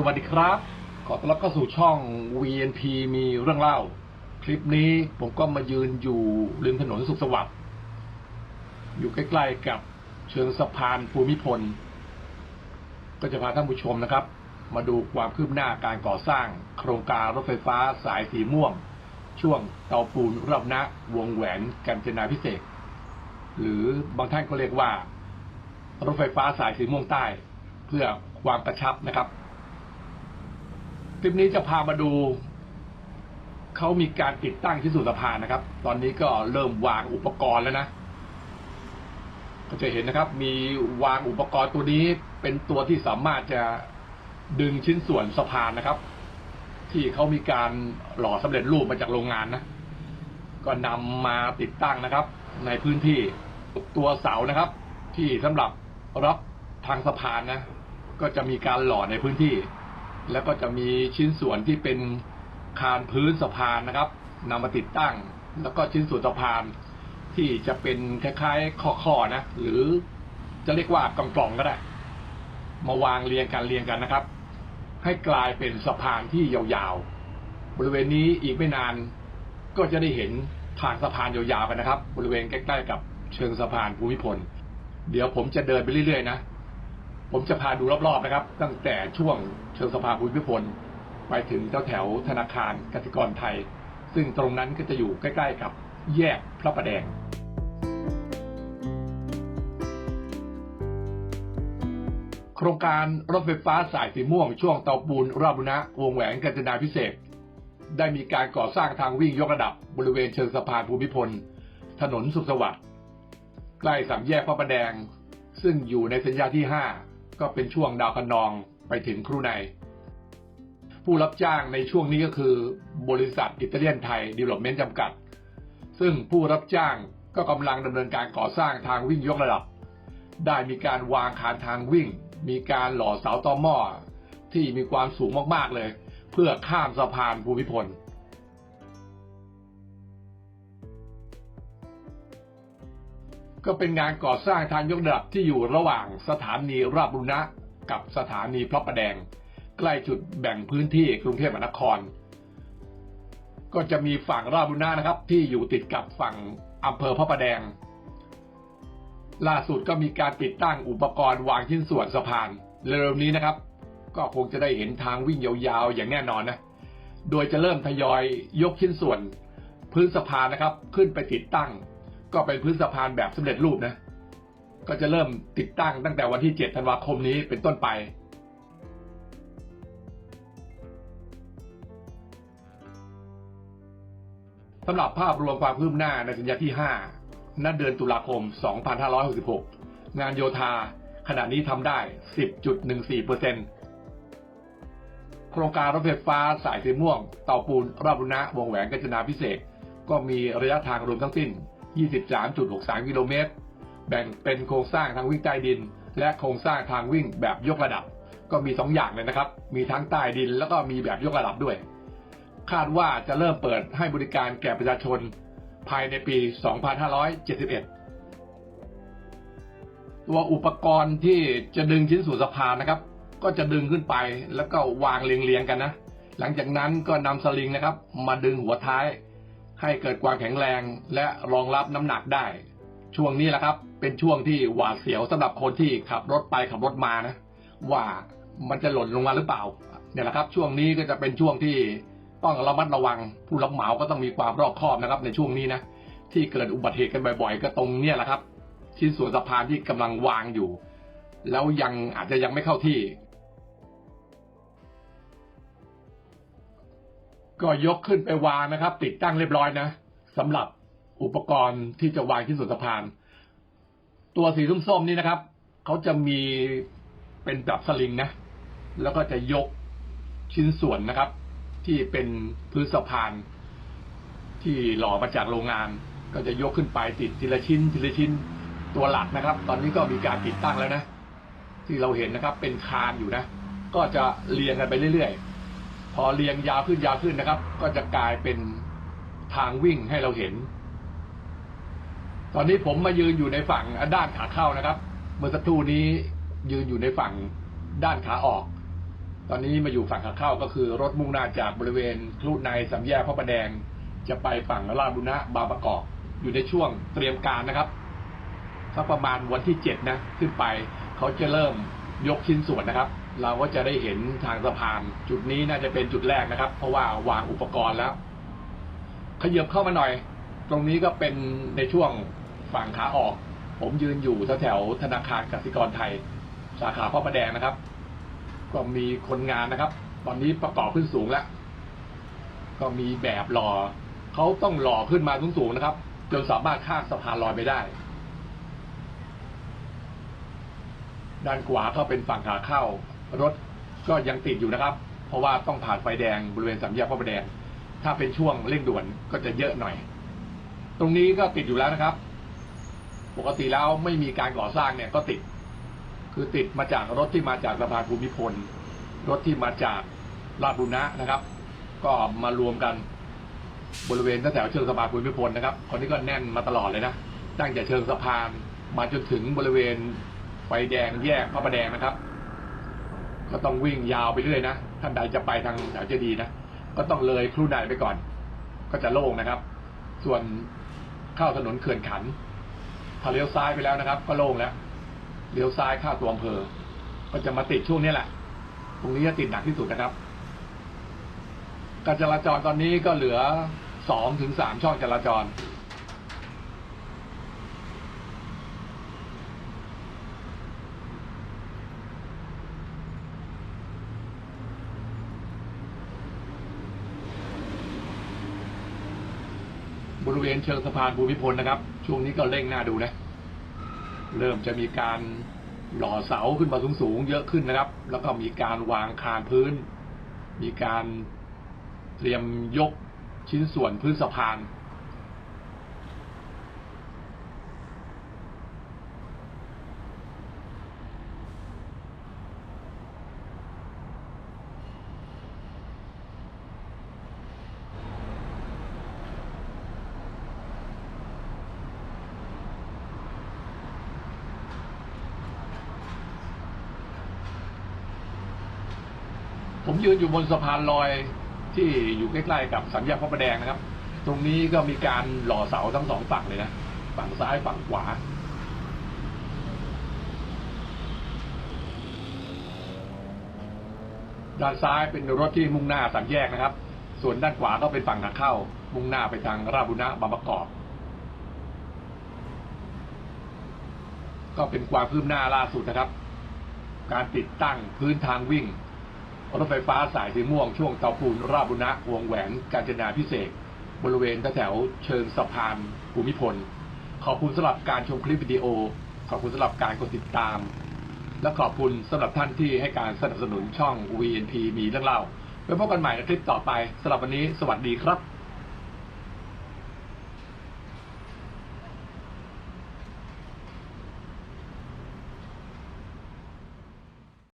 สวัสดีครับ ขอต้อนรับเข้าสู่ช่อง VNP มีเรื่องเล่า คลิปนี้ผมก็มายืนอยู่ริมถนนสุขสวัสดิ์อยู่ใกล้ๆกับเชิงสะพานภูมิพล ก็จะพาท่านผู้ชมนะครับ มาดูความคืบหน้าการก่อสร้าง โครงการรถไฟฟ้าสายสีม่วง ช่วงเตาปูนรับนะวงแหวนกาญจนาพิเศษ หรือบางท่านก็เรียกว่า รถไฟฟ้าสายสีม่วงใต้ เพื่อความกระชับนะครับ คลิปนี้จะพามาดู เขามีการติดตั้งที่สุดสะพานนะครับ ตอนนี้ก็เริ่มวางอุปกรณ์แล้วนะ ก็จะเห็นนะครับ มีวางอุปกรณ์ตัวนี้เป็นตัวที่สามารถจะดึงชิ้นส่วนสะพานนะครับ ที่เขามีการหล่อสำเร็จรูปมาจากโรงงานนะ ก็นำมาติดตั้งนะครับ ในพื้นที่ตัวเสานะครับ ที่สำหรับรับทางสะพานนะ ก็จะมีการหล่อในพื้นที่ แล้วก็จะมีชิ้นส่วนที่เป็นคานพื้นสะพานนะครับนำมาติดตั้ง แล้วก็ชิ้นส่วนสะพานที่จะเป็นคล้ายๆข้อๆนะหรือจะเรียกว่ากล่องๆก็ได้ มาวางเรียงกันเรียงกันนะครับ ให้กลายเป็นสะพานที่ยาวๆ บริเวณนี้อีกไม่นานก็จะได้เห็นทางสะพานยาวๆกันนะครับ บริเวณใกล้ๆกับเชิงสะพานภูมิพล เดี๋ยวผมจะเดินไปเรื่อยๆนะ ผมจะพาดูรอบๆนะครับ ตั้งแต่ช่วงเชิงสะพานภูมิพลไปถึงแถวแถวธนาคารกสิกรไทย ซึ่งตรงนั้นก็จะอยู่ใกล้ๆกับแยกพระประแดงโครงการรถไฟฟ้าสายสีม่วงช่วงเตาปูนราบุรณะวงแหวนกาญจนาพิเศษ ได้มีการก่อสร้างทางวิ่งยกระดับบริเวณเชิงสะพานภูมิพล ถนนสุขสวัสดิ์ใกล้สามแยกพระประแดง ซึ่งอยู่ในสัญญาที่ 5 ก็เป็นช่วงดาวคะนองไปถึงครูในผู้รับจ้างในช่วงนี้ก็คือบริษัทอิตาเลียนไทยดีเวล็อปเมนต์จำกัด ซึ่งผู้รับจ้างก็กำลังดำเนินการก่อสร้างทางวิ่งยกระดับ ได้มีการวางคานทางวิ่ง มีการหล่อเสาต่อหม้อที่มีความสูงมากๆเลย เพื่อข้ามสะพานภูมิพล ก็เป็นงานก่อสร้างทางยกระดับที่อยู่ระหว่างสถานีราบุรณะกับสถานีพระประแดง ใกล้จุดแบ่งพื้นที่กรุงเทพมหานคร ก็จะมีฝั่งราบุรณะนะครับ ที่อยู่ติดกับฝั่งอำเภอพระประแดง ล่าสุดก็มีการติดตั้งอุปกรณ์วางชิ้นส่วนสะพานเร็วนี้นะครับ ก็คงจะได้เห็นทางวิ่งยาวๆอย่างแน่นอนนะโดยจะเริ่มทยอยยกชิ้นส่วน พื้นสะพานนะครับ ขึ้นไปติดตั้ง ก็เป็นพื้นสะพานแบบสำเร็จรูปนะ ก็จะเริ่มติดตั้งตั้งแต่วันที่ 7 ธันวาคมนี้เป็นต้นไป สำหรับภาพรวมความคืบหน้าในสัญญาที่ 5 ณ เดือนตุลาคม 2566 งานโยธาขณะนี้ทำได้ 10.14%โครงการรถไฟฟ้าสายสีม่วง เตาปูนราบุรณะวงแหวนกาญจนาพิเศษ ก็มีระยะทางรวมทั้งสิ้น 23.63 กิโลเมตร แบ่งเป็นโครงสร้างทางวิ่งใต้ดิน และโครงสร้างทางวิ่งแบบยกระดับ ก็มี 2 อย่างเลยนะครับ มีทั้งใต้ดินแล้วก็มีแบบยกระดับด้วย คาดว่าจะเริ่มเปิดให้บริการแก่ประชาชนภายในปี 2571ตัวอุปกรณ์ที่จะดึงชิ้นส่วนสะพานนะครับ ก็จะดึงขึ้นไปแล้วก็วางเรียงๆกันนะ หลังจากนั้นก็นำสลิงนะครับ มาดึงหัวท้าย ให้เกิดความแข็งแรงและรองรับน้ำหนักได้ ช่วงนี้แหละครับ เป็นช่วงที่หวาดเสียวสำหรับคนที่ขับรถไปขับรถมานะ ว่ามันจะหล่นลงมาหรือเปล่า เนี่ยแหละครับ ช่วงนี้ก็จะเป็นช่วงที่ต้องระมัดระวัง ผู้รับเหมาก็ต้องมีความรอบคอบนะครับ ในช่วงนี้นะที่เกิดอุบัติเหตุกันบ่อยๆ ก็ตรงเนี้ยแหละครับ ชิ้นส่วนสะพานที่กำลังวางอยู่ แล้วยังอาจจะยังไม่เข้าที่ ก็ยกขึ้นไปวางนะครับ ติดตั้งเรียบร้อยนะสำหรับอุปกรณ์ที่จะวางชิ้นส่วนสะพาน ตัวสีส้มๆนี่นะครับเขาจะมีเป็นแบบสลิงนะ แล้วก็จะยกชิ้นส่วนนะครับ ที่เป็นพื้นสะพาน ที่หล่อมาจากโรงงาน ก็จะยกขึ้นไปติดทีละชิ้นทีละชิ้นตัวหลักนะครับ ตอนนี้ก็มีการติดตั้งแล้วนะ ที่เราเห็นนะครับ เป็นคานอยู่นะ ก็จะเรียงกันไปเรื่อยๆ พอเรียงยาวขึ้นยาวขึ้นนะครับ ก็จะกลายเป็นทางวิ่งให้เราเห็น ตอนนี้ผมมายืนอยู่ในฝั่งด้านขาเข้านะครับ เมื่อสักครู่นี้ยืนอยู่ในฝั่งด้านขาออก ตอนนี้มาอยู่ฝั่งขาเข้าก็คือ รถมุ่งหน้าจากบริเวณคลุในสามแยกพระประแดง จะไปฝั่งลาดบุรณะบางประกอบอยู่ในช่วงเตรียมการนะครับสักประมาณวันที่เจ็ดนะ ขึ้นไป เขาจะเริ่มยกชิ้นส่วนนะครับ เราก็จะได้เห็นทางสะพาน จุดนี้น่าจะเป็นจุดแรกนะครับ เพราะว่าวางอุปกรณ์แล้ว ขยับเข้ามาหน่อย ตรงนี้ก็เป็นในช่วงฝั่งขาออก ผมยืนอยู่แถวธนาคารกสิกรไทย สาขาพระประแดงนะครับ ก็มีคนงานนะครับ ตอนนี้ประกอบขึ้นสูงแล้ว ก็มีแบบหล่อเขาต้องหล่อขึ้นมาสูงๆนะครับ จนสามารถข้ามสะพานลอยไปได้ด้านขวาก็เป็นฝั่งขาเข้า รถก็ยังติดอยู่นะครับ เพราะว่าต้องผ่านไฟแดงบริเวณสามแยกพระประแดง ถ้าเป็นช่วงเร่งด่วนก็จะเยอะหน่อย ตรงนี้ก็ติดอยู่แล้วนะครับ ปกติแล้วไม่มีการก่อสร้างเนี่ยก็ติด คือติดมาจากรถที่มาจากสะพานภูมิพล รถที่มาจากลาดบุรณะนะครับ ก็มารวมกันบริเวณตั้งแถวๆเชิงสะพานภูมิพลนะครับคนนี้ก็แน่นมาตลอดเลยนะตั้งแต่เชิงสะพานมาจนถึงบริเวณไฟแดงแยกพระประแดงนะครับ ก็ต้องวิ่งยาวไปเรื่อยนะท่านใดจะไปทางแถวเจดีย์นะก็ต้องเลยครูใดไปก่อน ก็จะโล่งนะครับ ส่วนเข้าถนนเขื่อนขันถ้าเลี้ยวซ้ายไปแล้วนะครับ ก็โล่งแล้วเลี้ยวซ้ายเข้าตัวอำเภอ ก็จะมาติดช่วงนี้แหละ ตรงนี้จะติดหนักที่สุดนะครับการจราจรตอนนี้ก็เหลือสองถึงสามช่องจราจร บริเวณเชิงสะพานภูมิพลนะครับ ช่วงนี้ก็เร่งหน้าดูนะ เริ่มจะมีการหล่อเสาขึ้นมาสูงๆเยอะขึ้นนะครับ แล้วก็มีการวางคานพื้น มีการเตรียมยกชิ้นส่วนพื้นสะพาน ผมยืนอยู่บนสะพานลอยที่อยู่ใกล้ๆกับสัญญาพระประแดงนะครับ ตรงนี้ก็มีการหล่อเสาทั้งสองฝั่งเลยนะ ฝั่งซ้ายฝั่งขวา ด้านซ้ายเป็นรถที่มุ่งหน้าสามแยกนะครับ ส่วนด้านขวาก็เป็นฝั่งขาเข้า มุ่งหน้าไปทางราชบุรณะบางประกอบ ก็เป็นความคืบหน้าล่าสุดนะครับ การติดตั้งพื้นทางวิ่ง รถไฟฟ้าสายสีม่วงช่วงเตาปูนราบุณะวงแหวนกาญจนาพิเศษบริเวณแถวเชิงสะพานภูมิพล ขอบคุณสำหรับการชมคลิปวิดีโอ ขอบคุณสำหรับการกดติดตาม และขอบคุณสำหรับท่านที่ให้การสนับสนุนช่อง VNP มีเรื่องเล่าไว้พบกันใหม่ในคลิปต่อไปสำหรับวันนี้ สวัสดีครับ